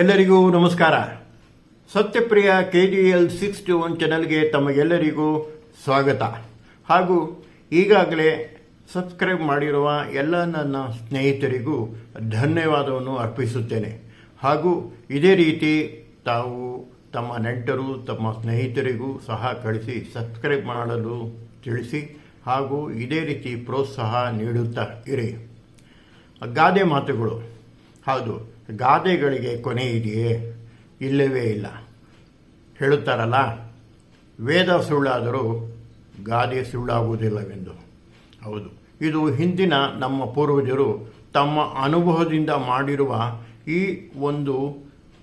ಎಲ್ಲರಿಗೂ ನಮಸ್ಕಾರ. Satyapriya K G L six two one ಚಾನಲ್ಗೆ ತಮಗೆಲ್ಲರಿಗೂ ಸ್ವಾಗತ. ಹಾಗೂ ಈಗಾಗಲೇ ಸಬ್ಸ್ಕ್ರೈಬ್ ಮಾಡಿರುವ ಎಲ್ಲ ನನ್ನ ಸ್ನೇಹಿತರಿಗೂ ಧನ್ಯವಾದವನ್ನು ಅರ್ಪಿಸುತ್ತೇನೆ. ಹಾಗೂ ಇದೇ ರೀತಿ ತಾವು ತಮ್ಮ ನೆಂಟರು, ತಮ್ಮ ಸ್ನೇಹಿತರಿಗೂ ಸಹ ಕಳಿಸಿ ಸಬ್ಸ್ಕ್ರೈಬ್ ಮಾಡಲು ತಿಳಿಸಿ ಹಾಗೂ ಇದೇ ರೀತಿ ಪ್ರೋತ್ಸಾಹ ನೀಡುತ್ತಾ ಇರಿ. ಗಾದೆ ಮಾತುಗಳು. ಹೌದು. ಗಾದೆಗಳಿಗೆ ಕೊನೆ ಇದೆಯೇ ಇಲ್ಲವೇ ಇಲ್ಲ. ಹೇಳುತ್ತಾರಲ್ಲ, ವೇದ ಸುಳ್ಳಾದರೂ ಗಾದೆ ಸುಳ್ಳಾಗುವುದಿಲ್ಲವೆಂದು. ಹೌದು, ಇದು ಹಿಂದಿನ ನಮ್ಮ ಪೂರ್ವಜರು ತಮ್ಮ ಅನುಭವದಿಂದ ಮಾಡಿರುವ ಈ ಒಂದು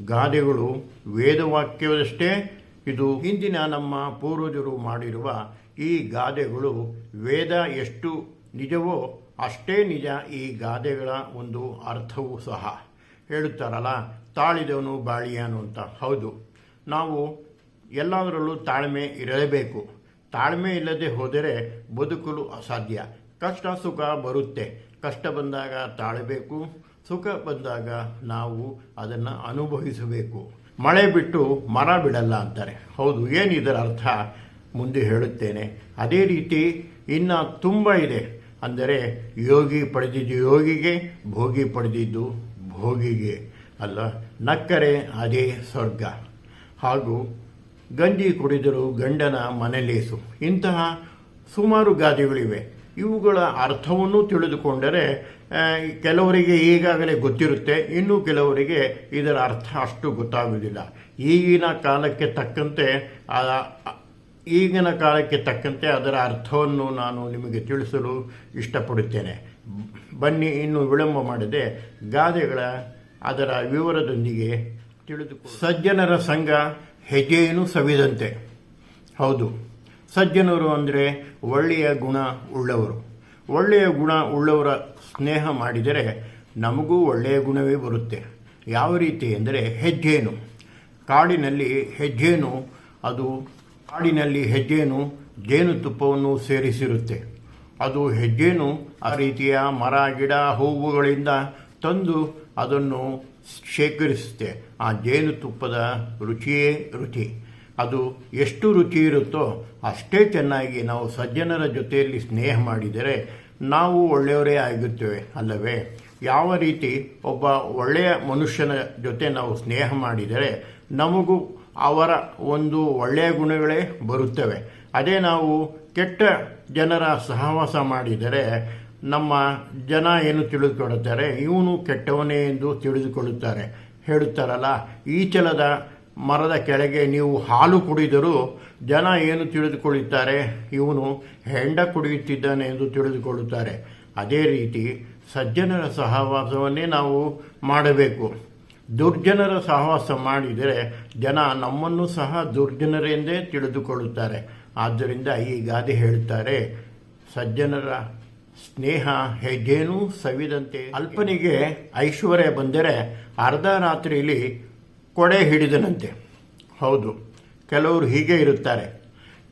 ಗಾದೆಗಳು ವೇದವಾಕ್ಯವಷ್ಟೇ. ಇದು ಹಿಂದಿನ ನಮ್ಮ ಪೂರ್ವಜರು ಮಾಡಿರುವ ಈ ಗಾದೆಗಳು ವೇದ ಎಷ್ಟು ನಿಜವೋ ಅಷ್ಟೇ ನಿಜ ಈ ಗಾದೆಗಳ ಒಂದು ಅರ್ಥವೂ ಸಹ. ಹೇಳುತ್ತಾರಲ್ಲ, ತಾಳಿದವನು ಬಾಳಿಯಾನು ಅಂತ. ಹೌದು, ನಾವು ಎಲ್ಲದರಲ್ಲೂ ತಾಳ್ಮೆ ಇರಲೇಬೇಕು. ತಾಳ್ಮೆ ಇಲ್ಲದೆ ಹೋದರೆ ಬದುಕಲು ಅಸಾಧ್ಯ. ಕಷ್ಟ, ಸುಖ ಬರುತ್ತೆ. ಕಷ್ಟ ಬಂದಾಗ ತಾಳಬೇಕು, ಸುಖ ಬಂದಾಗ ನಾವು ಅದನ್ನು ಅನುಭವಿಸಬೇಕು. ಮಳೆ ಬಿಟ್ಟು ಮರ ಬಿಡಲ್ಲ ಅಂತಾರೆ. ಹೌದು, ಏನು ಇದರ ಅರ್ಥ? ಮುಂದೆ ಹೇಳುತ್ತೇನೆ. ಅದೇ ರೀತಿ ಇನ್ನು ತುಂಬ ಇದೆ. ಅಂದರೆ ಯೋಗಿ ಪಡೆದಿದ್ದು ಯೋಗಿಗೆ, ಭೋಗಿ ಪಡೆದಿದ್ದು ಭೋಗಿಗೆ ಅಲ್ಲ, ನಕ್ಕರೆ ಅದೇ ಸ್ವರ್ಗ. ಹಾಗೂ ಗಂಜಿ ಕುಡಿದರು ಗಂಡನ ಮನೆಲೇಸು ಇಂತಹ ಸುಮಾರು ಗಾದೆಗಳಿವೆ. ಇವುಗಳ ಅರ್ಥವನ್ನು ತಿಳಿದುಕೊಂಡರೆ ಕೆಲವರಿಗೆ ಈಗಾಗಲೇ ಗೊತ್ತಿರುತ್ತೆ. ಇನ್ನು ಕೆಲವರಿಗೆ ಇದರ ಅರ್ಥ ಅಷ್ಟು ಗೊತ್ತಾಗುವುದಿಲ್ಲ. ಈಗಿನ ಕಾಲಕ್ಕೆ ತಕ್ಕಂತೆ ಈಗಿನ ಕಾಲಕ್ಕೆ ತಕ್ಕಂತೆ ಅದರ ಅರ್ಥವನ್ನು ನಾನು ನಿಮಗೆ ತಿಳಿಸಲು ಇಷ್ಟಪಡುತ್ತೇನೆ. ಬನ್ನಿ ಇನ್ನು ವಿಳಂಬ ಮಾಡದೆ ಗಾದೆಗಳ ಅದರ ವಿವರದೊಂದಿಗೆ ತಿಳಿದು ಸಜ್ಜನರ ಸಂಘ ಹೆಜ್ಜೆಯನ್ನು ಸವಿದಂತೆ. ಹೌದು. ಸಜ್ಜನರು ಅಂದರೆ ಒಳ್ಳೆಯ ಗುಣ ಉಳ್ಳವರು. ಒಳ್ಳೆಯ ಗುಣ ಉಳ್ಳವರ ಸ್ನೇಹ ಮಾಡಿದರೆ ನಮಗೂ ಒಳ್ಳೆಯ ಗುಣವೇ ಬರುತ್ತೆ. ಯಾವ ರೀತಿ ಎಂದರೆ ಹೆಜ್ಜೇನು ಕಾಡಿನಲ್ಲಿ ಹೆಜ್ಜೇನು ಅದು ಕಾಡಿನಲ್ಲಿ ಹೆಜ್ಜೇನು ಜೇನುತುಪ್ಪವನ್ನು ಸೇರಿಸಿರುತ್ತೆ. ಅದು ಹೆಜ್ಜೇನು ಆ ರೀತಿಯ ಮರ, ಗಿಡ, ಹೂವುಗಳಿಂದ ತಂದು ಅದನ್ನು ಶೇಖರಿಸುತ್ತೆ. ಆ ಜೇನುತುಪ್ಪದ ರುಚಿಯೇ ರುಚಿ. ಅದು ಎಷ್ಟು ರುಚಿ ಇರುತ್ತೋ ಅಷ್ಟೇ ಚೆನ್ನಾಗಿ ನಾವು ಸಜ್ಜನರ ಜೊತೆಯಲ್ಲಿ ಸ್ನೇಹ ಮಾಡಿದರೆ ನಾವು ಒಳ್ಳೆಯವರೇ ಆಗಿರ್ತೇವೆ, ಅಲ್ಲವೇ? ಯಾವ ರೀತಿ ಒಬ್ಬ ಒಳ್ಳೆಯ ಮನುಷ್ಯನ ಜೊತೆ ನಾವು ಸ್ನೇಹ ಮಾಡಿದರೆ ನಮಗೂ ಅವರ ಒಂದು ಒಳ್ಳೆಯ ಗುಣಗಳೇ ಬರುತ್ತವೆ. ಅದೇ ನಾವು ಕೆಟ್ಟ ಜನರ ಸಹವಾಸ ಮಾಡಿದರೆ ನಮ್ಮ ಜನ ಏನು ತಿಳಿದುಕೊಳ್ಳುತ್ತಾರೆ ಇವನು ಕೆಟ್ಟವನೇ ಎಂದು ತಿಳಿದುಕೊಳ್ಳುತ್ತಾರೆ. ಹೇಳುತ್ತಾರಲ್ಲ, ಈಚಲದ ಮರದ ಕೆಳಗೆ ನೀವು ಹಾಲು ಕುಡಿದರೂ ಜನ ಏನು ತಿಳಿದುಕೊಳ್ಳುತ್ತಾರೆ? ಇವನು ಹೆಂಡ ಕುಡಿಯುತ್ತಿದ್ದಾನೆ ಎಂದು ತಿಳಿದುಕೊಳ್ಳುತ್ತಾರೆ. ಅದೇ ರೀತಿ ಸಜ್ಜನರ ಸಹವಾಸವನ್ನೇ ನಾವು ಮಾಡಬೇಕು. ದುರ್ಜನರ ಸಹವಾಸ ಮಾಡಿದರೆ ಜನ ನಮ್ಮನ್ನು ಸಹ ದುರ್ಜನರೆಂದೇ ತಿಳಿದುಕೊಳ್ಳುತ್ತಾರೆ. ಆದ್ದರಿಂದ ಈ ಗಾದೆ ಹೇಳುತ್ತಾರೆ, ಸಜ್ಜನರ ಸ್ನೇಹ ಹೆಜ್ಜೇನೂ ಸವಿದಂತೆ ಅಲ್ಪನಿಗೆ ಐಶ್ವರ್ಯ ಬಂದರೆ ಅರ್ಧ ರಾತ್ರಿಯಲ್ಲಿ ಕೊಡೆ ಹಿಡಿದನಂತೆ. ಹೌದು, ಕೆಲವರು ಹೀಗೆ ಇರುತ್ತಾರೆ.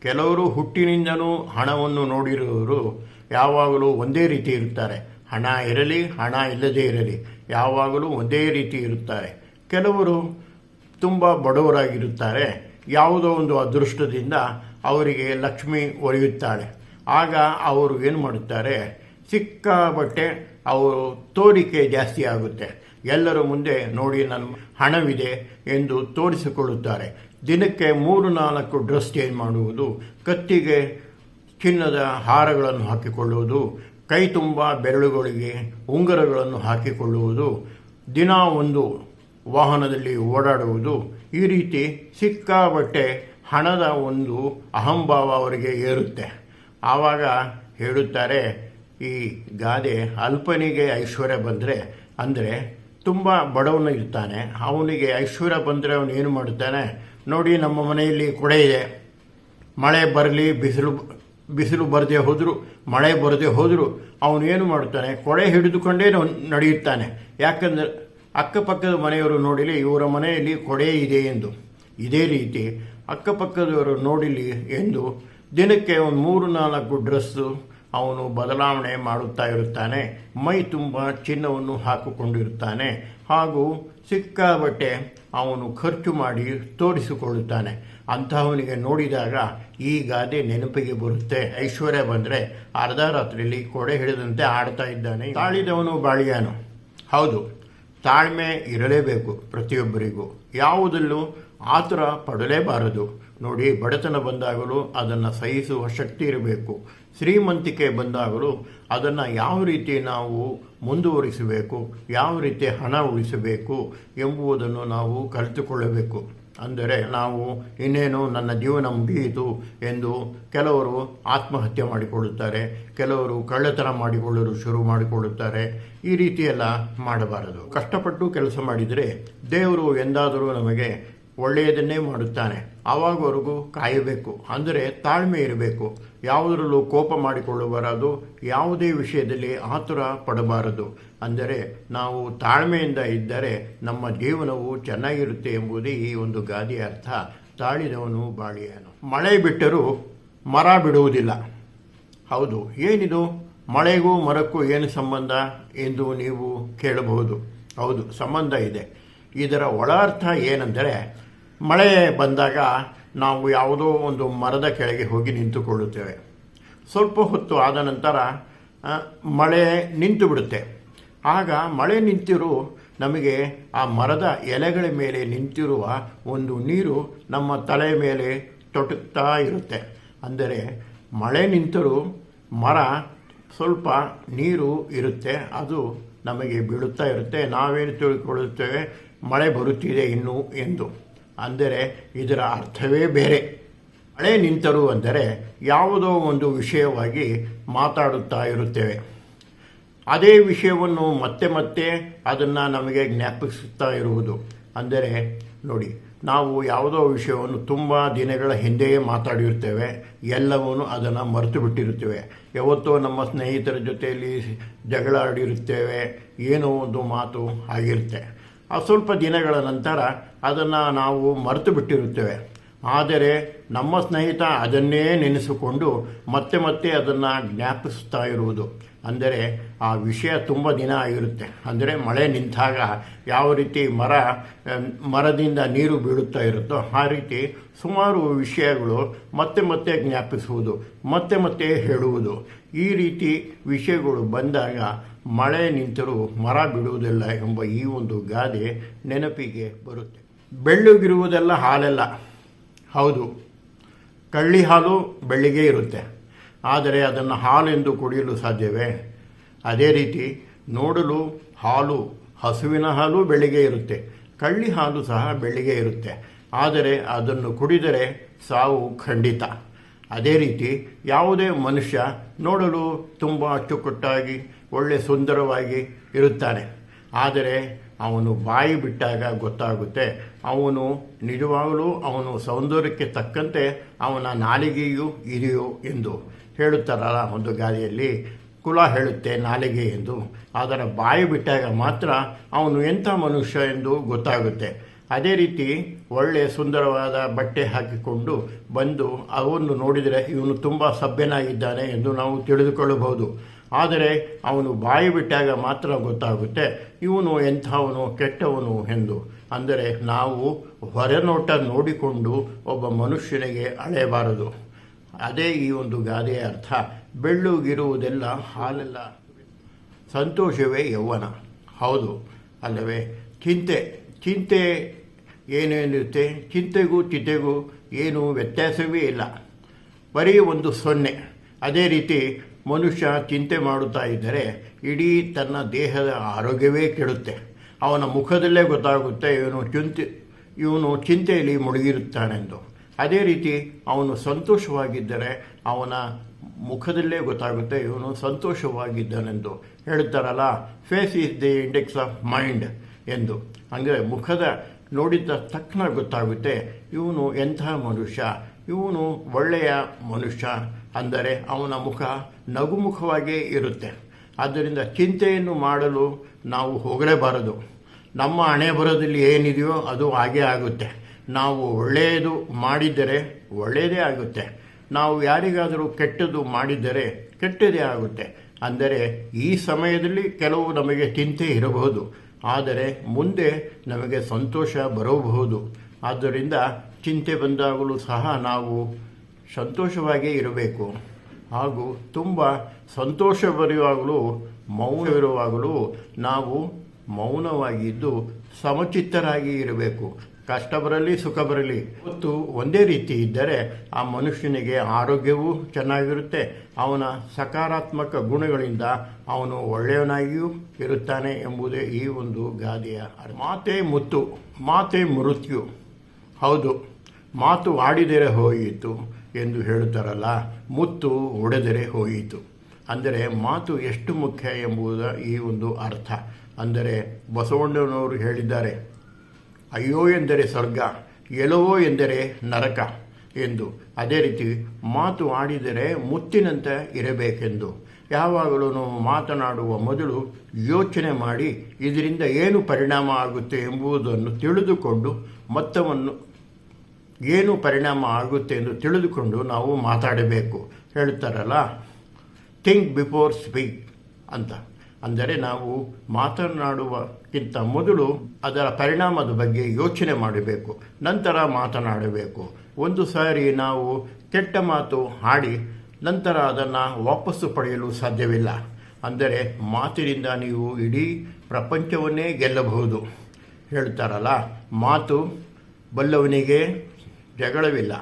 ಕೆಲವರು ಹುಟ್ಟಿನಿಂದನೂ ಹಣವನ್ನು ನೋಡಿರುವವರು ಯಾವಾಗಲೂ ಒಂದೇ ರೀತಿ ಇರುತ್ತಾರೆ. ಹಣ ಇರಲಿ, ಹಣ ಇಲ್ಲದೇ ಇರಲಿ. ಯಾವಾಗಲೂ ಒಂದೇ ರೀತಿ ಇರುತ್ತಾರೆ. ಕೆಲವರು ತುಂಬ ಬಡವರಾಗಿರುತ್ತಾರೆ. ಯಾವುದೋ ಒಂದು ಅದೃಷ್ಟದಿಂದ ಅವರಿಗೆ ಲಕ್ಷ್ಮಿ ಒಲಿಯುತ್ತಾಳೆ ಆಗ ಅವರು ಏನು ಮಾಡುತ್ತಾರೆ? ಸಿಕ್ಕಾಬಟ್ಟೆ ಅವರು ತೋರಿಕೆ ಜಾಸ್ತಿ ಆಗುತ್ತೆ. ಎಲ್ಲರ ಮುಂದೆ ನೋಡಿ ನನ್ನ ಹಣವಿದೆ ಎಂದು ತೋರಿಸಿಕೊಳ್ಳುತ್ತಾರೆ. ದಿನಕ್ಕೆ ಮೂರು ನಾಲ್ಕು ಡ್ರೆಸ್ ಚೇಂಜ್ ಮಾಡುವುದು, ಕತ್ತಿಗೆ ಚಿನ್ನದ ಹಾರಗಳನ್ನು ಹಾಕಿಕೊಳ್ಳುವುದು ಕೈ ತುಂಬ ಬೆರಳುಗಳಿಗೆ ಉಂಗುರಗಳನ್ನು ಹಾಕಿಕೊಳ್ಳುವುದು, ದಿನ ಒಂದು ವಾಹನದಲ್ಲಿ ಓಡಾಡುವುದು, ಈ ರೀತಿ ಸಿಕ್ಕಾಬಟ್ಟೆ ಹಣದ ಒಂದು ಅಹಂಭಾವ ಅವರಿಗೆ ಏರುತ್ತೆ. ಆವಾಗ ಹೇಳುತ್ತಾರೆ, ಈ ಗಾದೆ ಅಲ್ಪನಿಗೆ ಐಶ್ವರ್ಯ ಬಂದರೆ, ಅಂದರೆ ತುಂಬ ಬಡವನು ಇರ್ತಾನೆ, ಅವನಿಗೆ ಐಶ್ವರ್ಯ ಬಂದರೆ ಅವನು ಏನು ಮಾಡುತ್ತಾನೆ, ನೋಡಿ ನಮ್ಮ ಮನೆಯಲ್ಲಿ ಕೊಡೆ ಇದೆ, ಮಳೆ ಬರಲಿ, ಬಿಸಿಲು ಬಿಸಿಲು ಬರದೆ ಹೋದರೂ, ಮಳೆ ಬರದೆ ಹೋದರೂ, ಅವನು ಏನು ಮಾಡುತ್ತಾನೆ? ಕೊಡೆ ಹಿಡಿದುಕೊಂಡೇ ನಡೆಯುತ್ತಾನೆ. ಯಾಕಂದರೆ ಅಕ್ಕಪಕ್ಕದ ಮನೆಯವರು ನೋಡಿಲಿ, ಇವರ ಮನೆಯಲ್ಲಿ ಕೊಡೆ ಇದೆ ಎಂದು. ಇದೇ ರೀತಿ ಅಕ್ಕಪಕ್ಕದವರು ನೋಡಿಲಿ ಎಂದು ದಿನಕ್ಕೆ ಒಂದು ಮೂರು ನಾಲ್ಕು ಡ್ರೆಸ್ಸು ಅವನು ಬದಲಾವಣೆ ಮಾಡುತ್ತಾ ಇರುತ್ತಾನೆ. ಮೈ ತುಂಬ ಚಿನ್ನವನ್ನು ಹಾಕಿಕೊಂಡಿರುತ್ತಾನೆ. ಹಾಗೂ ಸಿಕ್ಕಾಬಟ್ಟೆ ಅವನು ಖರ್ಚು ಮಾಡಿ ತೋರಿಸಿಕೊಳ್ಳುತ್ತಾನೆ. ಅಂತಹವನಿಗೆ ನೋಡಿದಾಗ ಈ ಗಾದೆ ನೆನಪಿಗೆ ಬರುತ್ತೆ. ಐಶ್ವರ್ಯ ಬಂದರೆ ಅರ್ಧ ರಾತ್ರಿಯಲ್ಲಿ ಕೊಡೆ ಹಿಡಿದಂತೆ ಆಡ್ತಾ ಇದ್ದಾನೆ. ತಾಳಿದವನು ಬಾಳಿಯಾನು. ಹೌದು, ತಾಳ್ಮೆ ಇರಲೇಬೇಕು ಪ್ರತಿಯೊಬ್ಬರಿಗೂ. ಯಾವುದಲ್ಲೂ ಆತುರ ಪಡಲೇಬಾರದು. ನೋಡಿ, ಬಡತನ ಬಂದಾಗಲೂ ಅದನ್ನು ಸಹಿಸುವ ಶಕ್ತಿ ಇರಬೇಕು. ಶ್ರೀಮಂತಿಕೆ ಬಂದಾಗಲೂ ಅದನ್ನು ಯಾವ ರೀತಿ ನಾವು ಮುಂದುವರಿಸಬೇಕು, ಯಾವ ರೀತಿ ಹಣ ಉಳಿಸಬೇಕು ಎಂಬುದನ್ನು ನಾವು ಕಲಿತುಕೊಳ್ಳಬೇಕು. ಅಂದರೆ ನಾವು ಇನ್ನೇನು ನನ್ನ ಜೀವನ ಮುಗಿಯಿತು ಎಂದು ಕೆಲವರು ಆತ್ಮಹತ್ಯೆ ಮಾಡಿಕೊಳ್ಳುತ್ತಾರೆ, ಕೆಲವರು ಕಳ್ಳತನ ಮಾಡಿಕೊಳ್ಳಲು ಶುರು ಮಾಡಿಕೊಳ್ಳುತ್ತಾರೆ, ಈ ರೀತಿಯೆಲ್ಲ ಮಾಡಬಾರದು. ಕಷ್ಟಪಟ್ಟು ಕೆಲಸ ಮಾಡಿದರೆ ದೇವರು ಎಂದಾದರೂ ನಮಗೆ ಒಳ್ಳೆಯದನ್ನೇ ಮಾಡುತ್ತಾನೆ. ಆವಾಗವರೆಗೂ ಕಾಯಬೇಕು, ಅಂದರೆ ತಾಳ್ಮೆ ಇರಬೇಕು. ಯಾವುದರಲ್ಲೂ ಕೋಪ ಮಾಡಿಕೊಳ್ಳಬಾರದು, ಯಾವುದೇ ವಿಷಯದಲ್ಲಿ ಆತುರ ಪಡಬಾರದು. ಅಂದರೆ ನಾವು ತಾಳ್ಮೆಯಿಂದ ಇದ್ದರೆ ನಮ್ಮ ಜೀವನವು ಚೆನ್ನಾಗಿರುತ್ತೆ ಎಂಬುದೇ ಈ ಒಂದು ಗಾದೆಯ ಅರ್ಥ. ತಾಳಿದವನು ಬಾಳಿಯನು. ಮಳೆ ಬಿಟ್ಟರೂ ಮರ ಬಿಡುವುದಿಲ್ಲ. ಹೌದು, ಏನಿದು? ಮಳೆಗೂ ಮರಕ್ಕೂ ಏನು ಸಂಬಂಧ ಎಂದು ನೀವು ಕೇಳಬಹುದು. ಹೌದು, ಸಂಬಂಧ ಇದೆ. ಇದರ ಒಳ ಅರ್ಥ ಏನೆಂದರೆ, ಮಳೆ ಬಂದಾಗ ನಾವು ಯಾವುದೋ ಒಂದು ಮರದ ಕೆಳಗೆ ಹೋಗಿ ನಿಂತುಕೊಳ್ಳುತ್ತೇವೆ. ಸ್ವಲ್ಪ ಹೊತ್ತು ಆದ ನಂತರ ಮಳೆ ನಿಂತು ಬಿಡುತ್ತೆ ಆಗ ಮಳೆ ನಿಂತಿರು, ನಮಗೆ ಆ ಮರದ ಎಲೆಗಳ ಮೇಲೆ ನಿಂತಿರುವ ಒಂದು ನೀರು ನಮ್ಮ ತಲೆ ಮೇಲೆ ತೊಟುತ್ತಾ ಇರುತ್ತೆ. ಅಂದರೆ ಮಳೆ ನಿಂತರೂ ಮರ ಸ್ವಲ್ಪ ನೀರು ಇರುತ್ತೆ, ಅದು ನಮಗೆ ಬೀಳುತ್ತಾ ಇರುತ್ತೆ. ನಾವೇನು ತಿಳ್ಕೊಳ್ಳುತ್ತೇವೆ? ಮಳೆ ಬರುತ್ತಿದೆ ಇನ್ನು ಎಂದು. ಅಂದರೆ ಇದರ ಅರ್ಥವೇ ಬೇರೆ. ಮಳೆ ನಿಂತರು ಅಂದರೆ ಯಾವುದೋ ಒಂದು ವಿಷಯವಾಗಿ ಮಾತಾಡುತ್ತಾ ಇರುತ್ತೇವೆ. ಅದೇ ವಿಷಯವನ್ನು ಮತ್ತೆ ಮತ್ತೆ ಅದನ್ನು ನಮಗೆ ಜ್ಞಾಪಿಸುತ್ತಾ ಇರುವುದು. ಅಂದರೆ ನೋಡಿ, ನಾವು ಯಾವುದೋ ವಿಷಯವನ್ನು ತುಂಬ ದಿನಗಳ ಹಿಂದೆಯೇ ಮಾತಾಡಿರ್ತೇವೆ ಎಲ್ಲವನ್ನೂ ಅದನ್ನು ಮರೆತು ಬಿಟ್ಟಿರುತ್ತೇವೆ. ಯಾವತ್ತೋ ನಮ್ಮ ಸ್ನೇಹಿತರ ಜೊತೆಯಲ್ಲಿ ಜಗಳ ಆಡಿರುತ್ತೇವೆ ಏನೋ ಒಂದು ಮಾತು ಆಗಿರುತ್ತೆ. ಆ ಸ್ವಲ್ಪ ದಿನಗಳ ನಂತರ ಅದನ್ನು ನಾವು ಮರೆತು ಬಿಟ್ಟಿರುತ್ತೇವೆ. ಆದರೆ ನಮ್ಮ ಸ್ನೇಹಿತ ಅದನ್ನೇ ನೆನೆಸಿಕೊಂಡು ಮತ್ತೆ ಮತ್ತೆ ಅದನ್ನು ಜ್ಞಾಪಿಸ್ತಾ ಇರುವುದು. ಅಂದರೆ ಆ ವಿಷಯ ತುಂಬ ದಿನ ಆಗಿರುತ್ತೆ. ಅಂದರೆ ಮಳೆ ನಿಂತಾಗ ಯಾವ ರೀತಿ ಮರ ಮರದಿಂದ ನೀರು ಬೀಳುತ್ತಾ ಇರುತ್ತೋ ಆ ರೀತಿ ಸುಮಾರು ವಿಷಯಗಳು ಮತ್ತೆ ಮತ್ತೆ ಜ್ಞಾಪಿಸುವುದು, ಮತ್ತೆ ಮತ್ತೆ ಹೇಳುವುದು. ಈ ರೀತಿ ವಿಷಯಗಳು ಬಂದಾಗ ಮಳೆ ನಿಂತರೂ ಮರ ಬಿಡುವುದಿಲ್ಲ ಎಂಬ ಈ ಒಂದು ಗಾದೆ ನೆನಪಿಗೆ ಬರುತ್ತೆ. ಬೆಳ್ಳಗಿರುವುದೆಲ್ಲ ಹಾಲೆಲ್ಲ. ಹೌದು. ಕಳ್ಳಿ ಹಾಲು ಬೆಳ್ಳಿಗೆ ಇರುತ್ತೆ. ಆದರೆ ಅದನ್ನು ಹಾಲೆಂದು ಕುಡಿಯಲು ಸಾಧ್ಯವೇ? ಅದೇ ರೀತಿ ನೋಡಲು ಹಾಲು, ಹಸುವಿನ ಹಾಲು ಬೆಳಿಗ್ಗೆ ಇರುತ್ತೆ. ಕಳ್ಳಿ ಹಾಲು ಸಹ ಬೆಳಿಗ್ಗೆ ಇರುತ್ತೆ. ಆದರೆ ಅದನ್ನು ಕುಡಿದರೆ ಸಾವು ಖಂಡಿತ. ಅದೇ ರೀತಿ ಯಾವುದೇ ಮನುಷ್ಯ ನೋಡಲು ತುಂಬ ಅಚ್ಚುಕಟ್ಟಾಗಿ, ಒಳ್ಳೆ ಸುಂದರವಾಗಿ ಇರುತ್ತಾನೆ. ಆದರೆ ಅವನು ಬಾಯಿ ಬಿಟ್ಟಾಗ ಗೊತ್ತಾಗುತ್ತೆ. ಅವನು ನಿಜವಾಗಲೂ ಅವನು ಸೌಂದರ್ಯಕ್ಕೆ ತಕ್ಕಂತೆ ಅವನ ನಾಲಿಗೆಯೂ ಇದೆಯೋ ಎಂದು. ಹೇಳುತ್ತಾರಲ್ಲ ಒಂದು ಗಾದಿಯಲ್ಲಿ ಕುಲ ಹೇಳುತ್ತೆ ನಾಲಿಗೆ ಎಂದು. ಅದರ ಬಾಯಿ ಬಿಟ್ಟಾಗ ಮಾತ್ರ ಅವನು ಎಂಥ ಮನುಷ್ಯ ಎಂದು ಗೊತ್ತಾಗುತ್ತೆ. ಅದೇ ರೀತಿ ಒಳ್ಳೆಯ ಸುಂದರವಾದ ಬಟ್ಟೆ ಹಾಕಿಕೊಂಡು ಬಂದು ಅವನ್ನು ನೋಡಿದರೆ ಇವನು ತುಂಬ ಸಭ್ಯನಾಗಿದ್ದಾನೆ ಎಂದು ನಾವು ತಿಳಿದುಕೊಳ್ಳಬಹುದು. ಆದರೆ ಅವನು ಬಾಯಿ ಬಿಟ್ಟಾಗ ಮಾತ್ರ ಗೊತ್ತಾಗುತ್ತೆ ಇವನು ಎಂಥವನು, ಕೆಟ್ಟವನು ಎಂದು. ಅಂದರೆ ನಾವು ಹೊರನೋಟ ನೋಡಿಕೊಂಡು ಒಬ್ಬ ಮನುಷ್ಯನಿಗೆ ಅಳೆಯಬಾರದು. ಅದೇ ಈ ಒಂದು ಗಾದೆಯ ಅರ್ಥ. ಬೆಳ್ಳುಗಿರುವುದೆಲ್ಲ ಹಾಲೆಲ್ಲ. ಸಂತೋಷವೇ ಯೌವನ. ಹೌದು, ಅಲ್ಲವೇ? ಚಿಂತೆ ಚಿಂತೆ ಏನೇನಿರುತ್ತೆ ಚಿಂತೆಗೂ ಚಿತೆಗೂ ಏನು ವ್ಯತ್ಯಾಸವೇ ಇಲ್ಲ. ಬರೀ ಒಂದು ಸೊನ್ನೆ. ಅದೇ ರೀತಿ ಮನುಷ್ಯ ಚಿಂತೆ ಮಾಡುತ್ತಾ ಇದ್ದರೆ ಇಡೀ ತನ್ನ ದೇಹದ ಆರೋಗ್ಯವೇ ಕೆಡುತ್ತೆ. ಅವನ ಮುಖದಲ್ಲೇ ಗೊತ್ತಾಗುತ್ತೆ ಇವನು ಚಿಂತೆ, ಇವನು ಚಿಂತೆಯಲ್ಲಿ ಮುಳುಗಿರುತ್ತಾನೆಂದು. ಅದೇ ರೀತಿ ಅವನು ಸಂತೋಷವಾಗಿದ್ದರೆ ಅವನ ಮುಖದಲ್ಲೇ ಗೊತ್ತಾಗುತ್ತೆ ಇವನು ಸಂತೋಷವಾಗಿದ್ದಾನೆಂದು. ಹೇಳ್ತಾರಲ್ಲ face is the index of mind ಎಂದು. ಅಂದರೆ ಮುಖದ ನೋಡಿದ ತಕ್ಷಣ ಗೊತ್ತಾಗುತ್ತೆ, ಇವನು ಎಂಥ ಮನುಷ್ಯ, ಇವನು ಒಳ್ಳೆಯ ಮನುಷ್ಯ ಅಂದರೆ ಅವನ ಮುಖ ನಗುಮುಖವಾಗಿಯೇ ಇರುತ್ತೆ. ಆದ್ದರಿಂದ ಚಿಂತೆಯನ್ನು ಮಾಡಲು ನಾವು ಹೋಗಲೇಬಾರದು. ನಮ್ಮ ಹಣೆ ಬರೋದಲ್ಲಿ ಏನಿದೆಯೋ ಅದು ಹಾಗೇ ಆಗುತ್ತೆ. ನಾವು ಒಳ್ಳೆಯದು ಮಾಡಿದರೆ ಒಳ್ಳೆಯದೇ ಆಗುತ್ತೆ. ನಾವು ಯಾರಿಗಾದರೂ ಕೆಟ್ಟದ್ದು ಮಾಡಿದರೆ ಕೆಟ್ಟದೇ ಆಗುತ್ತೆ. ಅಂದರೆ ಈ ಸಮಯದಲ್ಲಿ ಕೆಲವು ನಮಗೆ ಚಿಂತೆ ಇರಬಹುದು. ಆದರೆ ಮುಂದೆ ನಮಗೆ ಸಂತೋಷ ಬರಬಹುದು. ಆದ್ದರಿಂದ ಚಿಂತೆ ಬಂದಾಗಲೂ ಸಹ ನಾವು ಸಂತೋಷವಾಗಿ ಇರಬೇಕು. ಹಾಗೂ ತುಂಬ ಸಂತೋಷ ಬರೆಯುವಾಗಲೂ ಮೌನವಿರುವಾಗಲೂ ನಾವು ಮೌನವಾಗಿದ್ದು ಸಮಚಿತ್ತರಾಗಿ ಇರಬೇಕು. ಕಷ್ಟ ಬರಲಿ, ಸುಖ ಬರಲಿ ಮತ್ತು ಒಂದೇ ರೀತಿ ಇದ್ದರೆ ಆ ಮನುಷ್ಯನಿಗೆ ಆರೋಗ್ಯವೂ ಚೆನ್ನಾಗಿರುತ್ತೆ, ಅವನ ಸಕಾರಾತ್ಮಕ ಗುಣಗಳಿಂದ ಅವನು ಒಳ್ಳೆಯವನಾಗಿಯೂ ಇರುತ್ತಾನೆ ಎಂಬುದೇ ಈ ಒಂದು ಗಾದೆಯ. ಮಾತೆ ಮುತ್ತು, ಮಾತೆ ಮೃತ್ಯು. ಹೌದು, ಮಾತು ಆಡಿದರೆ ಹೋಯಿತು ಎಂದು ಹೇಳುತ್ತಾರಲ್ಲ, ಮುತ್ತು ಒಡೆದರೆ ಹೋಯಿತು. ಅಂದರೆ ಮಾತು ಎಷ್ಟು ಮುಖ್ಯ ಎಂಬುದ ಈ ಒಂದು ಅರ್ಥ. ಅಂದರೆ ಬಸವಣ್ಣನವರು ಹೇಳಿದ್ದಾರೆ ಅಯ್ಯೋ ಎಂದರೆ ಸ್ವರ್ಗ ಎಲವೋ ಎಂದರೆ ನರಕ ಎಂದು ಅದೇ ರೀತಿ ಮಾತು ಆಡಿದರೆ ಮುತ್ತಿನಂತೆ ಇರಬೇಕೆಂದು. ಯಾವಾಗಲೂ ನಾವು ಮಾತನಾಡುವ ಮೊದಲು ಯೋಚನೆ ಮಾಡಿ ಇದರಿಂದ ಏನು ಪರಿಣಾಮ ಆಗುತ್ತೆ ಎಂಬುದನ್ನು ತಿಳಿದುಕೊಂಡು ಮೊತ್ತವನ್ನು ಏನು ಪರಿಣಾಮ ಆಗುತ್ತೆ ಎಂದು ತಿಳಿದುಕೊಂಡು ನಾವು ಮಾತಾಡಬೇಕು. ಹೇಳ್ತಾರಲ್ಲ ಥಿಂಕ್ ಬಿಫೋರ್ ಸ್ಪೀಕ್ ಅಂತ. ಅಂದರೆ ನಾವು ಮಾತನಾಡುವಕ್ಕಿಂತ ಮೊದಲು ಅದರ ಪರಿಣಾಮದ ಬಗ್ಗೆ ಯೋಚನೆ ಮಾಡಬೇಕು, ನಂತರ ಮಾತನಾಡಬೇಕು. ಒಂದು ಸಾರಿ ನಾವು ಕೆಟ್ಟ ಮಾತು ಹಾಡಿ ನಂತರ ಅದನ್ನು ವಾಪಸ್ಸು ಪಡೆಯಲು ಸಾಧ್ಯವಿಲ್ಲ. ಅಂದರೆ ಮಾತಿನಿಂದ ನೀವು ಇಡೀ ಪ್ರಪಂಚವನ್ನೇ ಗೆಲ್ಲಬಹುದು. ಹೇಳ್ತಾರಲ್ಲ, ಮಾತು ಬಲ್ಲವನಿಗೆ ಜಗಳವಿಲ್ಲ,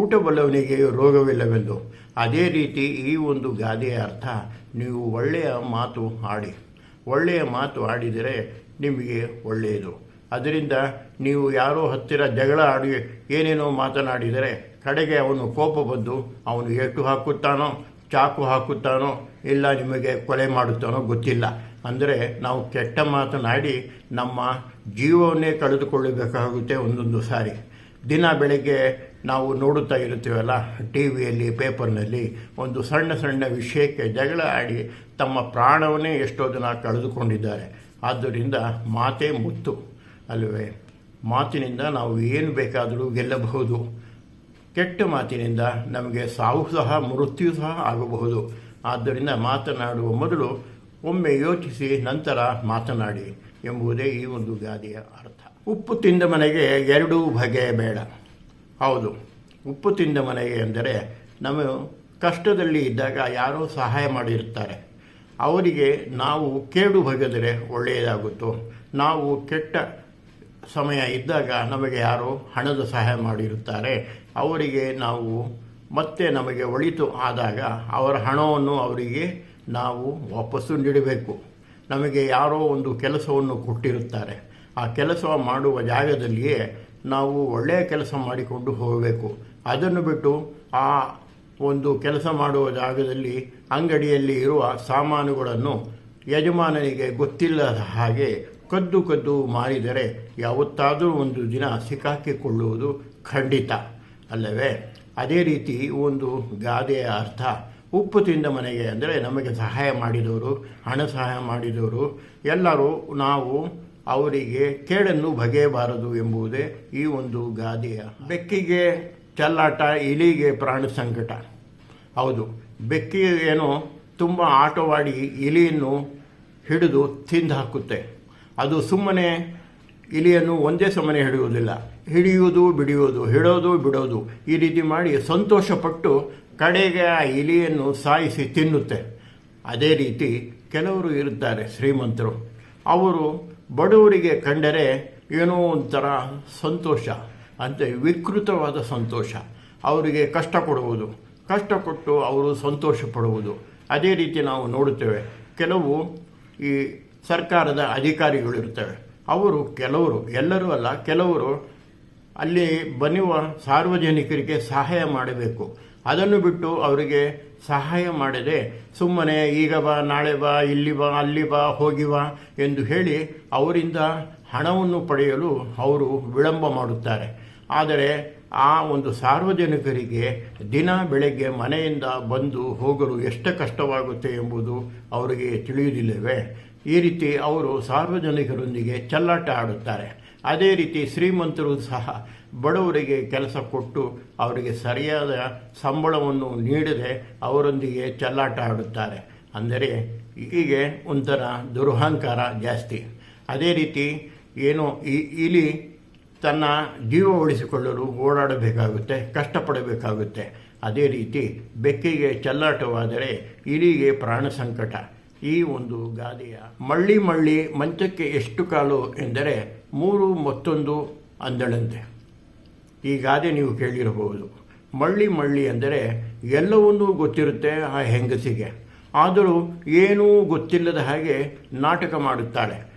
ಊಟ ಬಲ್ಲವನಿಗೆ ರೋಗವಿಲ್ಲವೆಂದು. ಅದೇ ರೀತಿ ಈ ಒಂದು ಗಾದೆಯ ಅರ್ಥ ನೀವು ಒಳ್ಳೆಯ ಮಾತು ಆಡಿ. ಒಳ್ಳೆಯ ಮಾತು ಆಡಿದರೆ ನಿಮಗೆ ಒಳ್ಳೆಯದು. ಅದರಿಂದ ನೀವು ಯಾರೋ ಹತ್ತಿರ ಜಗಳ ಆಡಿ ಏನೇನೋ ಮಾತನಾಡಿದರೆ ಕಡೆಗೆ ಅವನು ಕೋಪ ಬಂದು ಅವನು ಎಟ್ಟು ಹಾಕುತ್ತಾನೋ, ಚಾಕು ಹಾಕುತ್ತಾನೋ, ಇಲ್ಲ ನಿಮಗೆ ಕೊಲೆ ಮಾಡುತ್ತಾನೋ ಗೊತ್ತಿಲ್ಲ. ಅಂದರೆ ನಾವು ಕೆಟ್ಟ ಮಾತನಾಡಿ ನಮ್ಮ ಜೀವವನ್ನೇ ಕಳೆದುಕೊಳ್ಳಬೇಕಾಗುತ್ತೆ ಒಂದೊಂದು ಸಾರಿ. ದಿನ ಬೆಳಗ್ಗೆ ನಾವು ನೋಡುತ್ತಾ ಇರುತ್ತೇವಲ್ಲ ಟಿ ವಿಯಲ್ಲಿ ಪೇಪರ್ನಲ್ಲಿ ಒಂದು ಸಣ್ಣ ಸಣ್ಣ ವಿಷಯಕ್ಕೆ ಜಗಳ ಆಡಿ ತಮ್ಮ ಪ್ರಾಣವನ್ನೇ ಎಷ್ಟೋ ಜನ ಕಳೆದುಕೊಂಡಿದ್ದಾರೆ. ಆದ್ದರಿಂದ ಮಾತೇ ಮುತ್ತು. ಅಲ್ಲವೇ, ಮಾತಿನಿಂದ ನಾವು ಏನು ಬೇಕಾದರೂ ಗೆಲ್ಲಬಹುದು. ಕೆಟ್ಟ ಮಾತಿನಿಂದ ನಮಗೆ ಸಾವು ಸಹ, ಮೃತ್ಯು ಸಹ ಆಗಬಹುದು. ಆದ್ದರಿಂದ ಮಾತನಾಡುವ ಮೊದಲು ಒಮ್ಮೆ ಯೋಚಿಸಿ, ನಂತರ ಮಾತನಾಡಿ ಎಂಬುದೇ ಈ ಒಂದು ಗಾದೆಯ ಅರ್ಥ. ಉಪ್ಪು ತಿಂದ ಮನೆಗೆ ಎರಡೂ ಬಗೆಯ ಬೇಡ. ಹೌದು. ಉಪ್ಪು ತಿಂದ ಮನೆಗೆ ಎಂದರೆ ನಮ್ಮ ಕಷ್ಟದಲ್ಲಿ ಇದ್ದಾಗ ಯಾರೋ ಸಹಾಯ ಮಾಡಿರ್ತಾರೆ. ಅವರಿಗೆ ನಾವು ಕೇಡು ಬಗೆದರೆ ಒಳ್ಳೆಯದಾಗುತ್ತೋ. ನಾವು ಕೆಟ್ಟ ಸಮಯ ಇದ್ದಾಗ ನಮಗೆ ಯಾರೋ ಹಣದ ಸಹಾಯ ಮಾಡಿರುತ್ತಾರೆ. ಅವರಿಗೆ ನಾವು ಮತ್ತೆ ನಮಗೆ ಒಳಿತು ಆದಾಗ ಅವರ ಹಣವನ್ನು ಅವರಿಗೆ ನಾವು ವಾಪಸ್ಸು ನೀಡಬೇಕು. ನಮಗೆ ಯಾರೋ ಒಂದು ಕೆಲಸವನ್ನು ಕೊಟ್ಟಿರುತ್ತಾರೆ. ಆ ಕೆಲಸ ಮಾಡುವ ಜಾಗದಲ್ಲಿಯೇ ನಾವು ಒಳ್ಳೆಯ ಕೆಲಸ ಮಾಡಿಕೊಂಡು ಹೋಗಬೇಕು. ಅದನ್ನು ಬಿಟ್ಟು ಆ ಒಂದು ಕೆಲಸ ಮಾಡುವ ಜಾಗದಲ್ಲಿ ಅಂಗಡಿಯಲ್ಲಿ ಇರುವ ಸಾಮಾನುಗಳನ್ನು ಯಜಮಾನನಿಗೆ ಗೊತ್ತಿಲ್ಲದ ಹಾಗೆ ಕದ್ದು ಕದ್ದು ಮಾರಿದರೆ ಯಾವತ್ತಾದರೂ ಒಂದು ದಿನ ಸಿಕ್ಕಾಕಿಕೊಳ್ಳುವುದು ಖಂಡಿತ. ಅಲ್ಲವೇ? ಅದೇ ರೀತಿ ಒಂದು ಗಾದೆಯ ಅರ್ಥ. ಉಪ್ಪು ತಿಂದ ಮನೆಗೆ ಅಂದರೆ ನಮಗೆ ಸಹಾಯ ಮಾಡಿದವರು, ಹಣ ಸಹಾಯ ಮಾಡಿದವರು, ಎಲ್ಲರೂ ನಾವು ಅವರಿಗೆ ಕೇಡನ್ನು ಬಗೆಯಬಾರದು ಎಂಬುದೇ ಈ ಒಂದು ಗಾದೆಯ ಬೆಕ್ಕಿಗೆ ಚಲ್ಲಾಟ, ಇಲಿಗೆ ಪ್ರಾಣ ಸಂಕಟ. ಹೌದು, ಬೆಕ್ಕಿ ಏನೋ ತುಂಬ ಆಟವಾಡಿ ಇಲಿಯನ್ನು ಹಿಡಿದು ತಿಂದು ಹಾಕುತ್ತೆ. ಅದು ಸುಮ್ಮನೆ ಇಲಿಯನ್ನು ಒಂದೇ ಸಮನೆ ಹಿಡಿಯುವುದಿಲ್ಲ. ಹಿಡಿಯುವುದು, ಬಿಡಿಯುವುದು, ಹಿಡೋದು, ಬಿಡೋದು ಈ ರೀತಿ ಮಾಡಿ ಸಂತೋಷಪಟ್ಟು ಕಡೆಗೆ ಆ ಇಲಿಯನ್ನು ಸಾಯಿಸಿ ತಿನ್ನುತ್ತೆ. ಅದೇ ರೀತಿ ಕೆಲವರು ಇರುತ್ತಾರೆ ಶ್ರೀಮಂತರು. ಅವರು ಬಡವರಿಗೆ ಕಂಡರೆ ಏನೋ ಒಂಥರ ಸಂತೋಷ ಅಂದರೆ ವಿಕೃತವಾದ ಸಂತೋಷ. ಅವರಿಗೆ ಕಷ್ಟ ಕೊಡುವುದು. ಕಷ್ಟ ಕೊಟ್ಟು ಅವರು ಸಂತೋಷ ಪಡುವುದು. ಅದೇ ರೀತಿ ನಾವು ನೋಡುತ್ತೇವೆ. ಕೆಲವು ಈ ಸರ್ಕಾರದ ಅಧಿಕಾರಿಗಳಿರ್ತವೆ ಅವರು ಕೆಲವರು, ಎಲ್ಲರೂ ಅಲ್ಲ, ಕೆಲವರು ಅಲ್ಲಿ ಬನ್ನುವ ಸಾರ್ವಜನಿಕರಿಗೆ ಸಹಾಯ ಮಾಡಬೇಕು. ಅದನ್ನು ಬಿಟ್ಟು ಅವರಿಗೆ ಸಹಾಯ ಮಾಡದೆ. ಸುಮ್ಮನೆ ಈಗ ಬಾ, ನಾಳೆ ಬಾ, ಇಲ್ಲಿ ಬಾ, ಅಲ್ಲಿ ಬಾ, ಹೋಗಿ ಬಾ ಎಂದು ಹೇಳಿ ಅವರಿಂದ ಹಣವನ್ನು ಪಡೆಯಲು ಅವರು ವಿಳಂಬ ಮಾಡುತ್ತಾರೆ. ಆದರೆ ಆ ಒಂದು ಸಾರ್ವಜನಿಕರಿಗೆ ದಿನ ಬೆಳಗ್ಗೆ ಮನೆಯಿಂದ ಬಂದು ಹೋಗಲು ಎಷ್ಟು ಕಷ್ಟವಾಗುತ್ತೆ ಎಂಬುದು ಅವರಿಗೆ ತಿಳಿಯುವುದಿಲ್ಲವೇ? ಈ ರೀತಿ ಅವರು ಸಾರ್ವಜನಿಕರೊಂದಿಗೆ ಚಲ್ಲಾಟ ಆಡುತ್ತಾರೆ. ಅದೇ ರೀತಿ ಶ್ರೀಮಂತರು ಸಹ ಬಡವರಿಗೆ ಕೆಲಸ ಕೊಟ್ಟು ಅವರಿಗೆ ಸರಿಯಾದ ಸಂಬಳವನ್ನು ನೀಡದೆ ಅವರೊಂದಿಗೆ ಚಲ್ಲಾಟ ಆಡುತ್ತಾರೆ. ಅಂದರೆ ಹೀಗೆ ಒಂಥರ ದುರಹಂಕಾರ ಜಾಸ್ತಿ. ಅದೇ ರೀತಿ ಏನು ಇಲಿ ತನ್ನ ಜೀವ ಉಳಿಸಿಕೊಳ್ಳಲು ಓಡಾಡಬೇಕಾಗುತ್ತೆ, ಕಷ್ಟಪಡಬೇಕಾಗುತ್ತೆ. ಅದೇ ರೀತಿ ಬೆಕ್ಕಿಗೆ ಚಲ್ಲಾಟವಾದರೆ ಇಲಿಗೆ ಪ್ರಾಣ ಸಂಕಟ. ಈ ಒಂದು ಗಾದೆಯ ಮಳ್ಳಿ ಮಳ್ಳಿ ಮಂಚಕ್ಕೆ ಎಷ್ಟು ಕಾಲು ಎಂದರೆ ಮೂರು ಮತ್ತೊಂದು ಅಂದಳಂತೆ. ಈ ಗಾದೆ ನೀವು ಕೇಳಿರಬಹುದು. ಮಳ್ಳಿ ಮಳ್ಳಿ ಅಂದರೆ ಎಲ್ಲವನ್ನೂ ಗೊತ್ತಿರುತ್ತೆ ಆ ಹೆಂಗಸಿಗೆ. ಆದರೂ ಏನೂ ಗೊತ್ತಿಲ್ಲದ ಹಾಗೆ ನಾಟಕ ಮಾಡುತ್ತಾಳೆ.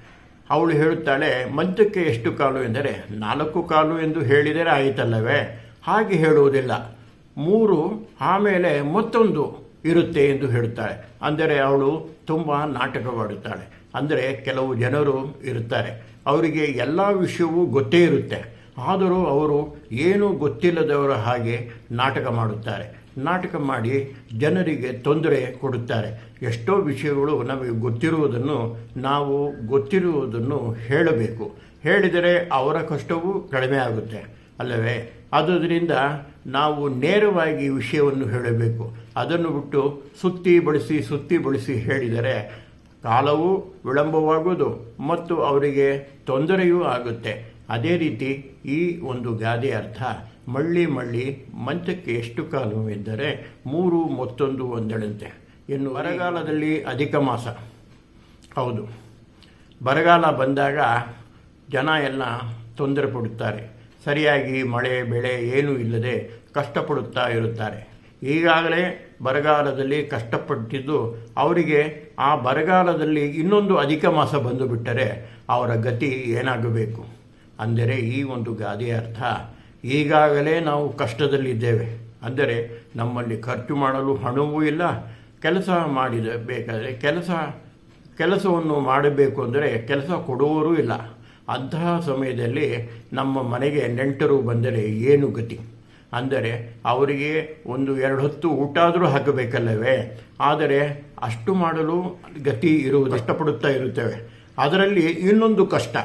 ಅವಳು ಹೇಳುತ್ತಾಳೆ, ಮಂಚಕ್ಕೆ ಎಷ್ಟು ಕಾಲು ಎಂದರೆ ನಾಲ್ಕು ಕಾಲು ಎಂದು ಹೇಳಿದರೆ ಆಯಿತಲ್ಲವೇ? ಹಾಗೆ ಹೇಳುವುದಿಲ್ಲ. ಮೂರು, ಆಮೇಲೆ ಮತ್ತೊಂದು ಇರುತ್ತೆ ಎಂದು ಹೇಳುತ್ತಾಳೆ ಅಂದರೆ ಅವಳು ತುಂಬ ನಾಟಕವಾಡುತ್ತಾಳೆ. ಅಂದರೆ ಕೆಲವು ಜನರು ಇರುತ್ತಾರೆ. ಅವರಿಗೆ ಎಲ್ಲ ವಿಷಯವೂ ಗೊತ್ತೇ ಇರುತ್ತೆ. ಆದರೂ ಅವರು ಏನೂ ಗೊತ್ತಿಲ್ಲದವರ ಹಾಗೆ ನಾಟಕ ಮಾಡುತ್ತಾರೆ. ನಾಟಕ ಮಾಡಿ ಜನರಿಗೆ ತೊಂದರೆ ಕೊಡುತ್ತಾರೆ. ಎಷ್ಟೋ ವಿಷಯಗಳು ನಮಗೆ ಗೊತ್ತಿರುವುದನ್ನು ನಾವು ಗೊತ್ತಿರುವುದನ್ನು ಹೇಳಬೇಕು. ಹೇಳಿದರೆ ಅವರ ಕಷ್ಟವೂ ಕಡಿಮೆ ಆಗುತ್ತೆ. ಅಲ್ಲವೇ? ಆದುದರಿಂದ ನಾವು ನೇರವಾಗಿ ವಿಷಯವನ್ನು ಹೇಳಬೇಕು. ಅದನ್ನು ಬಿಟ್ಟು ಸುತ್ತಿ ಬಳಸಿ ಸುತ್ತಿ ಬಳಸಿ ಹೇಳಿದರೆ ಕಾಲವೂ ವಿಳಂಬವಾಗುವುದು ಮತ್ತು ಅವರಿಗೆ ತೊಂದರೆಯೂ ಆಗುತ್ತೆ. ಅದೇ ರೀತಿ ಈ ಒಂದು ಗಾದೆ ಅರ್ಥ ಮಳ್ಳಿ ಮಳ್ಳಿ ಮಂಚಕ್ಕೆ ಎಷ್ಟು ಕಾಲು ಮೂರು ಮತ್ತೊಂದು ಒಂದೆಳಂತೆ ಇನ್ನು ಬರಗಾಲದಲ್ಲಿ ಅಧಿಕ ಮಾಸ. ಹೌದು. ಬರಗಾಲ ಬಂದಾಗ ಜನ ಎಲ್ಲ ತೊಂದರೆ ಪಡುತ್ತಾರೆ. ಸರಿಯಾಗಿ ಮಳೆ, ಬೆಳೆ ಏನೂ ಇಲ್ಲದೆ ಕಷ್ಟಪಡುತ್ತಾ ಇರುತ್ತಾರೆ. ಈಗಾಗಲೇ ಬರಗಾಲದಲ್ಲಿ ಕಷ್ಟಪಟ್ಟಿದ್ದು ಅವರಿಗೆ ಆ ಬರಗಾಲದಲ್ಲಿ ಇನ್ನೊಂದು ಅಧಿಕ ಮಾಸ ಬಂದು ಬಿಟ್ಟರೆ ಅವರ ಗತಿ ಏನಾಗಬೇಕು? ಅಂದರೆ ಈ ಒಂದು ಗಾದೆಯ ಅರ್ಥ, ಈಗಾಗಲೇ ನಾವು ಕಷ್ಟದಲ್ಲಿದ್ದೇವೆ. ಅಂದರೆ ನಮ್ಮಲ್ಲಿ ಖರ್ಚು ಮಾಡಲು ಹಣವೂ ಇಲ್ಲ, ಕೆಲಸ ಮಾಡಿದ ಬೇಕಾದರೆ ಕೆಲಸ, ಕೆಲಸವನ್ನು ಮಾಡಬೇಕು ಅಂದರೆ ಕೆಲಸ ಕೊಡುವವರೂ ಇಲ್ಲ. ಅಂತಹ ಸಮಯದಲ್ಲಿ ನಮ್ಮ ಮನೆಗೆ ನೆಂಟರು ಬಂದರೆ ಏನು ಗತಿ? ಅಂದರೆ ಅವರಿಗೆ ಒಂದು ಎರಡು ಹೊತ್ತು ಊಟ ಆದರೂ ಹಾಕಬೇಕಲ್ಲವೇ? ಆದರೆ ಅಷ್ಟು ಮಾಡಲು ಗತಿ ಇರುವುದು ಇಷ್ಟಪಡುತ್ತಾ ಇರುತ್ತೇವೆ. ಅದರಲ್ಲಿ ಇನ್ನೊಂದು ಕಷ್ಟ.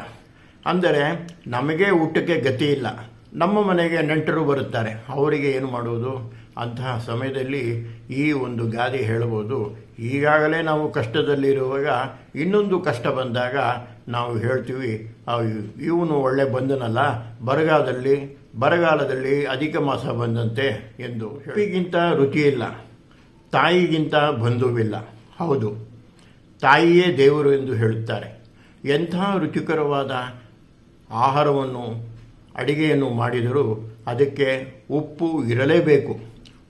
ಅಂದರೆ ನಮಗೆ ಊಟಕ್ಕೆ ಗತಿ ಇಲ್ಲ. ನಮ್ಮ ಮನೆಗೆ ನೆಂಟರು ಬರುತ್ತಾರೆ. ಅವರಿಗೆ ಏನು ಮಾಡುವುದು? ಅಂತಹ ಸಮಯದಲ್ಲಿ ಈ ಒಂದು ಗಾದೆ ಹೇಳಬಹುದು. ಈಗಾಗಲೇ ನಾವು ಕಷ್ಟದಲ್ಲಿರುವಾಗ ಇನ್ನೊಂದು ಕಷ್ಟ ಬಂದಾಗ ನಾವು ಹೇಳ್ತೀವಿ ಇವನು ಒಳ್ಳೆ ಬಂದನಲ್ಲ, ಬರಗಾಲದಲ್ಲಿ ಬರಗಾಲದಲ್ಲಿ ಅಧಿಕ ಮಾಸ ಬಂದಂತೆ ಎಂದು ಉಪ್ಪಿಗಿಂತ ರುಚಿಯಿಲ್ಲ ತಾಯಿಗಿಂತ ಬಂಧುವಿಲ್ಲ. ಹೌದು, ತಾಯಿಯೇ ದೇವರು ಎಂದು ಹೇಳುತ್ತಾರೆ. ಎಂಥ ರುಚಿಕರವಾದ ಆಹಾರವನ್ನು, ಅಡಿಗೆಯನ್ನು ಮಾಡಿದರೂ ಅದಕ್ಕೆ ಉಪ್ಪು ಇರಲೇಬೇಕು.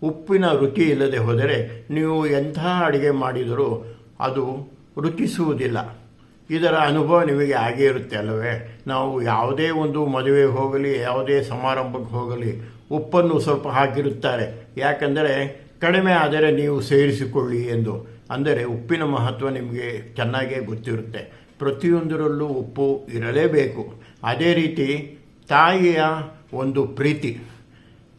ಉಪ್ಪಿನ ರುಚಿ ಇಲ್ಲದೆ ಹೋದರೆ ನೀವು ಎಂಥ ಅಡುಗೆ ಮಾಡಿದರೂ ಅದು ರುಚಿಸುವುದಿಲ್ಲ. ಇದರ ಅನುಭವ ನಿಮಗೆ ಆಗೇ ಇರುತ್ತೆ ಅಲ್ಲವೇ? ನಾವು ಯಾವುದೇ ಒಂದು ಮದುವೆಗೆ ಹೋಗಲಿ, ಯಾವುದೇ ಸಮಾರಂಭಕ್ಕೆ ಹೋಗಲಿ, ಉಪ್ಪನ್ನು ಸ್ವಲ್ಪ ಹಾಕಿರುತ್ತಾರೆ. ಯಾಕಂದರೆ ಕಡಿಮೆ ಆದರೆ ನೀವು ಸೇರಿಸಿಕೊಳ್ಳಿ ಎಂದು. ಅಂದರೆ ಉಪ್ಪಿನ ಮಹತ್ವ ನಿಮಗೆ ಚೆನ್ನಾಗೇ ಗೊತ್ತಿರುತ್ತೆ. ಪ್ರತಿಯೊಂದರಲ್ಲೂ ಉಪ್ಪು ಇರಲೇಬೇಕು. ಅದೇ ರೀತಿ ತಾಯಿಯ ಒಂದು ಪ್ರೀತಿ.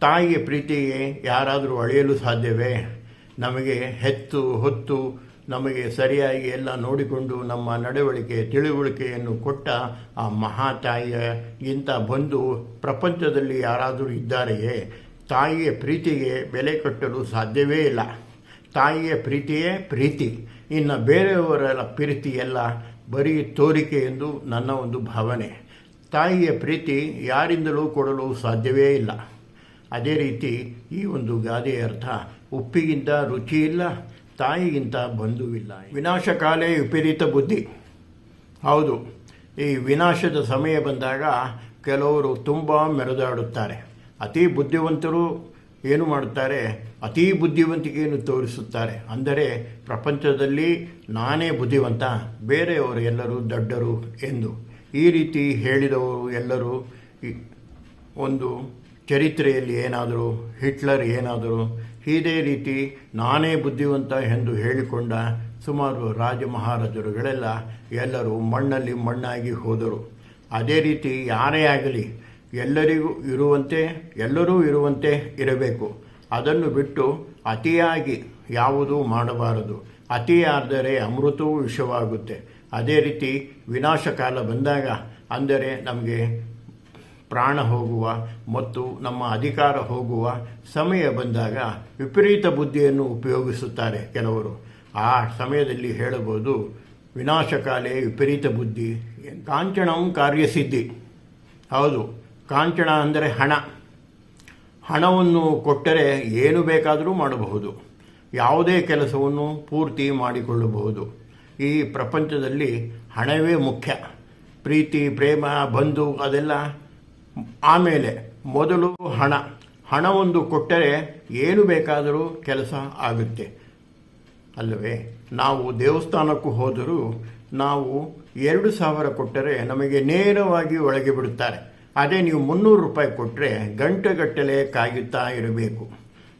ತಾಯಿಯ ಪ್ರೀತಿಗೆ ಯಾರಾದರೂ ಅಳೆಯಲು ಸಾಧ್ಯವೇ? ನಮಗೆ ಹೆತ್ತು, ಹೊತ್ತು, ನಮಗೆ ಸರಿಯಾಗಿ ಎಲ್ಲ ನೋಡಿಕೊಂಡು ನಮ್ಮ ನಡವಳಿಕೆ, ತಿಳುವಳಿಕೆಯನ್ನು ಕೊಟ್ಟ ಆ ಮಹಾತಾಯಿಗಿಂತ ಬಂದು ಪ್ರಪಂಚದಲ್ಲಿ ಯಾರಾದರೂ ಇದ್ದಾರೆಯೇ? ತಾಯಿಯ ಪ್ರೀತಿಗೆ ಬೆಲೆ ಕಟ್ಟಲು ಸಾಧ್ಯವೇ ಇಲ್ಲ. ತಾಯಿಯ ಪ್ರೀತಿಯೇ ಪ್ರೀತಿ. ಇನ್ನು ಬೇರೆಯವರ ಪ್ರೀತಿಯೆಲ್ಲ ಬರೀ ತೋರಿಕೆ ಎಂದು ನನ್ನ ಒಂದು ಭಾವನೆ. ತಾಯಿಯ ಪ್ರೀತಿ ಯಾರಿಂದಲೂ ಕೊಡಲು ಸಾಧ್ಯವೇ ಇಲ್ಲ. ಅದೇ ರೀತಿ ಈ ಒಂದು ಗಾದೆಯ ಅರ್ಥ ಉಪ್ಪಿಗಿಂತ ರುಚಿ ಇಲ್ಲ ತಾಯಿಗಿಂತ ಬಂಧುವಿಲ್ಲ. ವಿನಾಶಕಾಲೇ ವಿಪರೀತ ಬುದ್ಧಿ. ಹೌದು, ಈ ವಿನಾಶದ ಸಮಯ ಬಂದಾಗ ಕೆಲವರು ತುಂಬ ಮೆರೆದಾಡುತ್ತಾರೆ. ಅತಿ ಬುದ್ಧಿವಂತರು ಏನು ಮಾಡುತ್ತಾರೆ? ಅತೀ ಬುದ್ಧಿವಂತಿಕೆಯನ್ನು ತೋರಿಸುತ್ತಾರೆ. ಅಂದರೆ ಪ್ರಪಂಚದಲ್ಲಿ ನಾನೇ ಬುದ್ಧಿವಂತ, ಬೇರೆಯವರು ಎಲ್ಲರೂ ದಡ್ಡರು ಎಂದು. ಈ ರೀತಿ ಹೇಳಿದವರು ಎಲ್ಲರೂ ಒಂದು ಚರಿತ್ರೆಯಲ್ಲಿ ಏನಾದರೂ, ಹಿಟ್ಲರ್ ಏನಾದರೂ ಇದೇ ರೀತಿ ನಾನೇ ಬುದ್ಧಿವಂತ ಎಂದು ಹೇಳಿಕೊಂಡ ಸುಮಾರು ರಾಜ ಮಹಾರಾಜರುಗಳೆಲ್ಲ ಎಲ್ಲರೂ ಮಣ್ಣಲ್ಲಿ ಮಣ್ಣಾಗಿ ಹೋದರು. ಅದೇ ರೀತಿ ಯಾರೇ ಆಗಲಿ, ಎಲ್ಲರಿಗೂ ಇರುವಂತೆ, ಎಲ್ಲರೂ ಇರುವಂತೆ ಇರಬೇಕು. ಅದನ್ನು ಬಿಟ್ಟು ಅತಿಯಾಗಿ ಯಾವುದೂ ಮಾಡಬಾರದು. ಅತಿಯಾದರೆ ಅಮೃತವೂ ವಿಷವಾಗುತ್ತೆ. ಅದೇ ರೀತಿ ವಿನಾಶಕಾಲ ಬಂದಾಗ ಅಂದರೆ ನಮಗೆ ಪ್ರಾಣ ಹೋಗುವ ಮತ್ತು ನಮ್ಮ ಅಧಿಕಾರ ಹೋಗುವ ಸಮಯ ಬಂದಾಗ ವಿಪರೀತ ಬುದ್ಧಿಯನ್ನು ಉಪಯೋಗಿಸುತ್ತಾರೆ ಕೆಲವರು. ಆ ಸಮಯದಲ್ಲಿ ಹೇಳಬಹುದು, ವಿನಾಶಕಾಲೆ ವಿಪರೀತ ಬುದ್ಧಿ ಕಾಂಚಣಂ ಕಾರ್ಯಸಿದ್ಧಿ. ಹೌದು ಕಾಂಚಣ ಅಂದರೆ ಹಣ. ಹಣವನ್ನು ಕೊಟ್ಟರೆ ಏನು ಬೇಕಾದರೂ ಮಾಡಬಹುದು. ಯಾವುದೇ ಕೆಲಸವನ್ನು ಪೂರ್ತಿ ಮಾಡಿಕೊಳ್ಳಬಹುದು. ಈ ಪ್ರಪಂಚದಲ್ಲಿ ಹಣವೇ ಮುಖ್ಯ. ಪ್ರೀತಿ, ಪ್ರೇಮ, ಬಂಧು ಅದೆಲ್ಲ ಆಮೇಲೆ ಮೊದಲು ಹಣ. ಹಣವೊಂದು ಕೊಟ್ಟರೆ ಏನು ಬೇಕಾದರೂ ಕೆಲಸ ಆಗುತ್ತೆ. ಅಲ್ಲವೇ? ನಾವು ದೇವಸ್ಥಾನಕ್ಕೂ ಹೋದರೂ ನಾವು ಎರಡು ಸಾವಿರ ಕೊಟ್ಟರೆ ನಮಗೆ ನೇರವಾಗಿ ಒಳಗೆ ಬಿಡುತ್ತಾರೆ. ಅದೇ ನೀವು ಮುನ್ನೂರು ರೂಪಾಯಿ ಕೊಟ್ಟರೆ ಗಂಟೆಗಟ್ಟಲೆ ಕಾಯುತ್ತಾ ಇರಬೇಕು.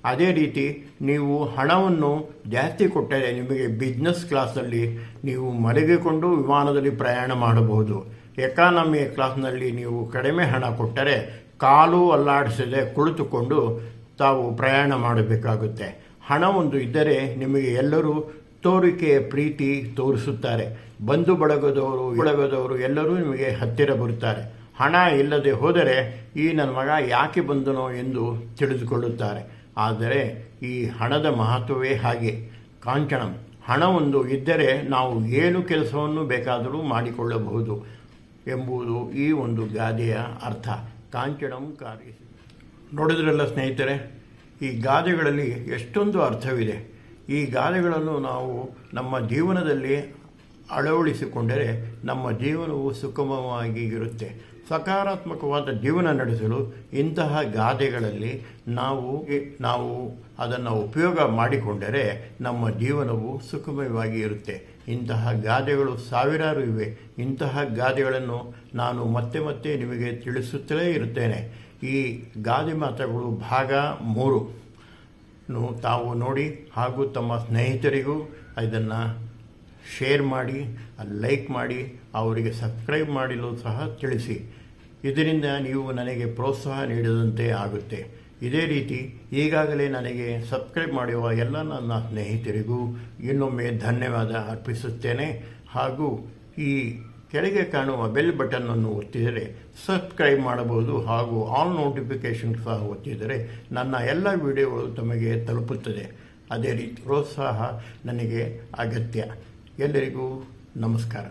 ಅದೇ ರೀತಿ ನೀವು ಹಣವನ್ನು ಜಾಸ್ತಿ ಕೊಟ್ಟರೆ ನಿಮಗೆ ಬಿಸ್ನೆಸ್ ಕ್ಲಾಸಲ್ಲಿ ನೀವು ಮಲಗಿಕೊಂಡು ವಿಮಾನದಲ್ಲಿ ಪ್ರಯಾಣ ಮಾಡಬಹುದು. ಎಕಾನಮಿ ಕ್ಲಾಸ್ನಲ್ಲಿ ನೀವು ಕಡಿಮೆ ಹಣ ಕೊಟ್ಟರೆ ಕಾಲು ಅಲ್ಲಾಡಿಸದೆ ಕುಳಿತುಕೊಂಡು ತಾವು ಪ್ರಯಾಣ ಮಾಡಬೇಕಾಗುತ್ತೆ. ಹಣ ಒಂದು ಇದ್ದರೆ ನಿಮಗೆ ಎಲ್ಲರೂ ತೋರಿಕೆಯ ಪ್ರೀತಿ ತೋರಿಸುತ್ತಾರೆ. ಬಂಧು ಬಳಗದವರು ಬಳಗದವರು ಎಲ್ಲರೂ ನಿಮಗೆ ಹತ್ತಿರ ಬರುತ್ತಾರೆ. ಹಣ ಇಲ್ಲದೆ ಹೋದರೆ ಈ ನನ್ನ ಮಗ ಯಾಕೆ ಬಂದನೋ ಎಂದು ತಿಳಿದುಕೊಳ್ಳುತ್ತಾರೆ. ಆದರೆ ಈ ಹಣದ ಮಹತ್ವವೇ ಹಾಗೆ. ಕಾಂಚಣಂ ಹಣ ಒಂದು ಇದ್ದರೆ ನಾವು ಏನು ಕೆಲಸವನ್ನು ಬೇಕಾದರೂ ಮಾಡಿಕೊಳ್ಳಬಹುದು. ಎಂಬುದು ಈ ಒಂದು ಗಾದೆಯ ಅರ್ಥ. ಕಾಂಚಣಂ ಕಾರ್ಯ ನೋಡಿದ್ರಲ್ಲ ಸ್ನೇಹಿತರೆ, ಈ ಗಾದೆಗಳಲ್ಲಿ ಎಷ್ಟೊಂದು ಅರ್ಥವಿದೆ. ಈ ಗಾದೆಗಳನ್ನು ನಾವು ನಮ್ಮ ಜೀವನದಲ್ಲಿ ಅಳವಡಿಸಿಕೊಂಡರೆ ನಮ್ಮ ಜೀವನವು ಸುಗಮವಾಗಿ ಇರುತ್ತೆ. ಸಕಾರಾತ್ಮಕವಾದ ಜೀವನ ನಡೆಸಲು ಇಂತಹ ಗಾದೆಗಳಲ್ಲಿ ನಾವು ನಾವು ಅದನ್ನು ಉಪಯೋಗ ಮಾಡಿಕೊಂಡರೆ ನಮ್ಮ ಜೀವನವು ಸುಖಮಯವಾಗಿ ಇರುತ್ತೆ. ಇಂತಹ ಗಾದೆಗಳು ಸಾವಿರಾರು ಇವೆ. ಇಂತಹ ಗಾದೆಗಳನ್ನು ನಾನು ಮತ್ತೆ ಮತ್ತೆ ನಿಮಗೆ ತಿಳಿಸುತ್ತಲೇ ಇರುತ್ತೇನೆ. ಈ ಗಾದೆ ಮಾತುಗಳು ಭಾಗ ಮೂರು. ತಾವು ನೋಡಿ ಹಾಗೂ ತಮ್ಮ ಸ್ನೇಹಿತರಿಗೂ ಇದನ್ನು ಶೇರ್ ಮಾಡಿ, ಲೈಕ್ ಮಾಡಿ, ಅವರಿಗೆ ಸಬ್ಸ್ಕ್ರೈಬ್ ಮಾಡಲು ಸಹ ತಿಳಿಸಿ. ಇದರಿಂದ ನೀವು ನನಗೆ ಪ್ರೋತ್ಸಾಹ ನೀಡಿದಂತೆ ಆಗುತ್ತೆ. ಇದೇ ರೀತಿ ಈಗಾಗಲೇ ನನಗೆ ಸಬ್ಸ್ಕ್ರೈಬ್ ಮಾಡಿರುವ ಎಲ್ಲ ನನ್ನ ಸ್ನೇಹಿತರಿಗೂ ಇನ್ನೊಮ್ಮೆ ಧನ್ಯವಾದ ಅರ್ಪಿಸುತ್ತೇನೆ. ಹಾಗೂ ಈ ಕೆಳಗೆ ಕಾಣುವ ಬೆಲ್ ಬಟನ್ನನ್ನು ಒತ್ತಿದರೆ ಸಬ್ಸ್ಕ್ರೈಬ್ ಮಾಡಬಹುದು ಹಾಗೂ ಆಲ್ ನೋಟಿಫಿಕೇಷನ್ ಸಹ ಒತ್ತಿದರೆ ನನ್ನ ಎಲ್ಲ ವಿಡಿಯೋಗಳು ತಮಗೆ ತಲುಪುತ್ತದೆ. ಅದೇ ರೀತಿ ಪ್ರೋತ್ಸಾಹ ನನಗೆ ಅಗತ್ಯ. ಎಲ್ಲರಿಗೂ ನಮಸ್ಕಾರ.